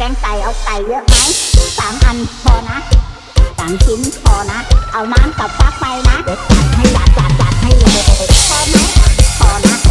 แกงไก่เอาไก่เยอะไหมสามอันพอนะสามชิ้นพอนะ เอาน้ำกับฟักไปนะจัดให้จัดจัดจัดให้เลยพอไหมพอนะ